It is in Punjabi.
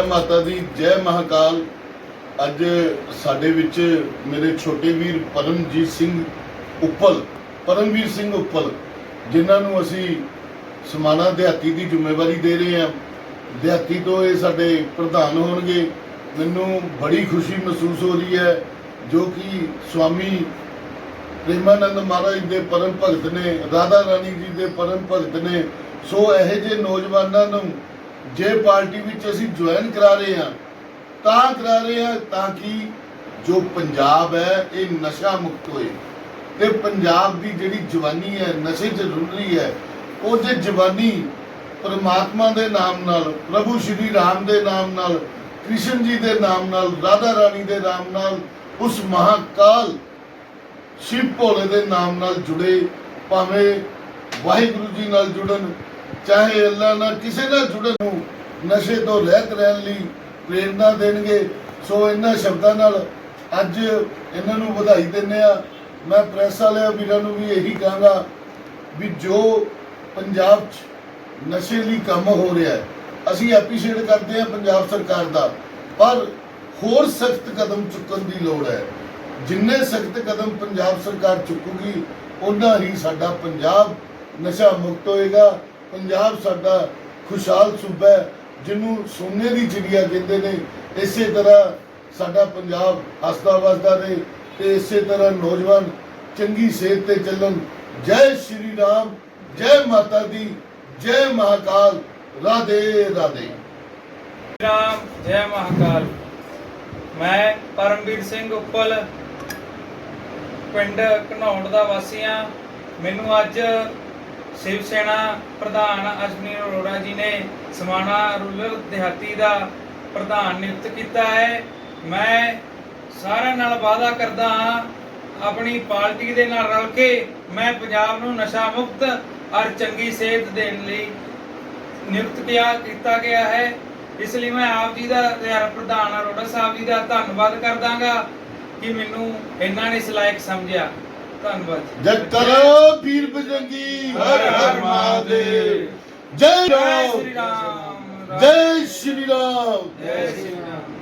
ਜੈ ਮਾਤਾ ਦੀ, ਜੈ ਮਹਾਕਾਲ। ਅੱਜ ਸਾਡੇ ਵਿੱਚ ਮੇਰੇ ਛੋਟੇ ਵੀਰ ਪਰਮਜੀਤ ਸਿੰਘ ਉੱਪਲ, ਪਰਮਵੀਰ ਸਿੰਘ ਉੱਪਲ, ਜਿਨ੍ਹਾਂ ਨੂੰ ਅਸੀਂ ਸਮਾਨਾ ਦਿਹਾਤੀ ਦੀ ਜ਼ਿੰਮੇਵਾਰੀ ਦੇ ਰਹੇ ਹਾਂ। ਦਿਹਾਤੀ ਤੋਂ ਇਹ ਸਾਡੇ ਪ੍ਰਧਾਨ ਹੋਣਗੇ। ਮੈਨੂੰ ਬੜੀ ਖੁਸ਼ੀ ਮਹਿਸੂਸ ਹੋ ਰਹੀ ਹੈ, ਜੋ ਕਿ ਸਵਾਮੀ ਪ੍ਰੇਮਾਨੰਦ ਮਹਾਰਾਜ ਦੇ ਪਰਮ ਭਗਤ ਨੇ, ਰਾਧਾ ਰਾਣੀ ਜੀ ਦੇ ਪਰਮ ਭਗਤ ਨੇ, ਸੋ ਇਹੋ ਜਿਹੇ ਨੌਜਵਾਨਾਂ ਨੂੰ ਜੇ ਪਾਰਟੀ ਵਿੱਚ ਅਸੀਂ ਜੁਆਇਨ ਕਰਾ ਰਹੇ ਹਾਂ, ਤਾਂ ਕਰਾ ਰਹੇ ਹਾਂ ਤਾਂ ਕਿ ਜੋ ਪੰਜਾਬ ਹੈ, ਇਹ ਨਸ਼ਾ ਮੁਕਤ ਹੋਏ। ਤੇ ਪੰਜਾਬ ਦੀ ਜਿਹੜੀ ਜਵਾਨੀ ਹੈ, ਨਸ਼ੇ 'ਚ ਰੁਲ ਰਹੀ ਹੈ, ਉਹ ਜੇ ਜਵਾਨੀ ਪਰਮਾਤਮਾ ਦੇ ਨਾਮ ਨਾਲ, ਪ੍ਰਭੂ ਸ਼੍ਰੀ ਰਾਮ ਦੇ ਨਾਮ ਨਾਲ, ਕ੍ਰਿਸ਼ਨ ਜੀ ਦੇ ਨਾਮ ਨਾਲ, ਰਾਧਾ ਰਾਣੀ ਦੇ ਨਾਮ ਨਾਲ, ਉਸ ਮਹਾਕਾਲ ਸ਼ਿਵ ਭੋਲੇ ਦੇ ਨਾਮ ਨਾਲ ਜੁੜੇ, ਭਾਵੇਂ ਵਾਹਿਗੁਰੂ ਜੀ ਨਾਲ ਜੁੜਨ ਚਾਹੇ ਅੱਲਾ ਨਾਲ ਕਿਸੇ ਨਾਲ ਜੁੜਨ ਨੂੰ ਨਸ਼ੇ ਤੋਂ ਰਹਿਤ ਰਹਿਣ ਲਈ ਪ੍ਰੇਰਨਾ ਦੇਣਗੇ, ਸੋ ਇਹਨਾਂ ਸ਼ਬਦਾਂ ਨਾਲ ਅੱਜ ਇਹਨਾਂ ਨੂੰ ਵਧਾਈ ਦਿੰਦੇ ਆ ਮੈਂ ਪ੍ਰੈਸ ਵਾਲਿਆਂ ਵੀਰਾਂ ਨੂੰ ਵੀ ਇਹੀ ਕਹਾਂਗਾ ਵੀ ਜੋ ਪੰਜਾਬ 'ਚ ਨਸ਼ੇ ਲਈ ਕੰਮ ਹੋ ਰਿਹਾ ਹੈ, ਅਸੀਂ ਐਪਰੀਸ਼ੀਏਟ ਕਰਦੇ ਹਾਂ ਪੰਜਾਬ ਸਰਕਾਰ ਦਾ। ਪਰ ਹੋਰ ਸਖਤ ਕਦਮ ਚੁੱਕਣ ਦੀ ਲੋੜ ਹੈ। ਜਿੰਨੇ ਸਖਤ ਕਦਮ ਪੰਜਾਬ ਸਰਕਾਰ ਚੁੱਕੂਗੀ ਉਨਾ ਹੀ ਸਾਡਾ ਪੰਜਾਬ ਨਸ਼ਾ ਮੁਕਤ ਹੋਏਗਾ। ਪੰਜਾਬ ਸਾਡਾ ਖੁਸ਼ਹਾਲ ਸੂਬਾ ਹੈ, ਜਿਹਨੂੰ ਸੋਨੇ ਦੀ ਚਿੜੀਆ ਕਹਿੰਦੇ ਨੇ, ਇਸੇ ਤਰ੍ਹਾਂ ਸਾਡਾ ਪੰਜਾਬ ਹੱਸਦਾ ਵਸਦਾ ਰਹੇ ਤੇ ਇਸੇ ਤਰ੍ਹਾਂ ਨੌਜਵਾਨ ਚੰਗੀ ਸੇਧ ਤੇ ਚੱਲਣ। ਜੈ ਸ਼੍ਰੀ ਰਾਮ, ਜੈ ਮਾਤਾ ਦੀ, ਜੈ ਮਹਾਕਾਲ, ਰਾਧੇ ਰਾਧੇ। ਰਾਮ, ਜੈ ਮਹਾਕਾਲ। ਮੈਂ ਪਰਮਵੀਰ ਸਿੰਘ ਉੱਪਲ, ਪਿੰਡ ਘਨੌੜ ਦਾ ਵਾਸੀ ਹਾਂ। ਮੈਨੂੰ ਅੱਜ ਸ਼ਿਵ ਸੈਨਾ ਪ੍ਰਧਾਨ ਅਸ਼ਵਨੀ ਅਰੋੜਾ ਜੀ ਨੇ ਸਮਾਣਾ ਰੂਰਲ ਦਿਹਾਤੀ ਦਾ ਪ੍ਰਧਾਨ ਨਿਯੁਕਤ ਕੀਤਾ ਹੈ। ਮੈਂ ਸਾਰਿਆਂ ਨਾਲ ਵਾਅਦਾ ਕਰਦਾ ਹਾਂ, ਆਪਣੀ ਪਾਰਟੀ ਦੇ ਨਾਲ ਰਲ ਕੇ ਮੈਂ ਪੰਜਾਬ ਨੂੰ ਨਸ਼ਾ ਮੁਕਤ ਔਰ ਚੰਗੀ ਸਿਹਤ ਦੇਣ ਲਈ ਨਿਯੁਕਤ ਕਿਆ ਕੀਤਾ ਗਿਆ ਹੈ। ਇਸ ਲਈ ਮੈਂ ਆਪ ਜੀ ਦਾ ਤੇ ਪ੍ਰਧਾਨ ਅਰੋੜਾ ਸਾਹਿਬ ਜੀ ਦਾ ਧੰਨਵਾਦ ਕਰਦਾਗਾ ਕਿ ਮੈਨੂੰ ਇਹਨਾਂ ਨੇ ਇਸ ਲਾਇਕ ਸਮਝਿਆ। ਧੰਨਵਾਦ ਜੀ। ਜੈ ਕਰੋ ਵੀਰ ਬਜਰੰਗੀ ਹਰ ਹਰ ਮਹਾਦੇਵ। ਜੈ ਜੈ ਸ਼੍ਰੀ ਰਾਮ। ਜੈ ਸ਼੍ਰੀ ਰਾਮ। ਜੈ ਸ਼੍ਰੀ ਰਾਮ।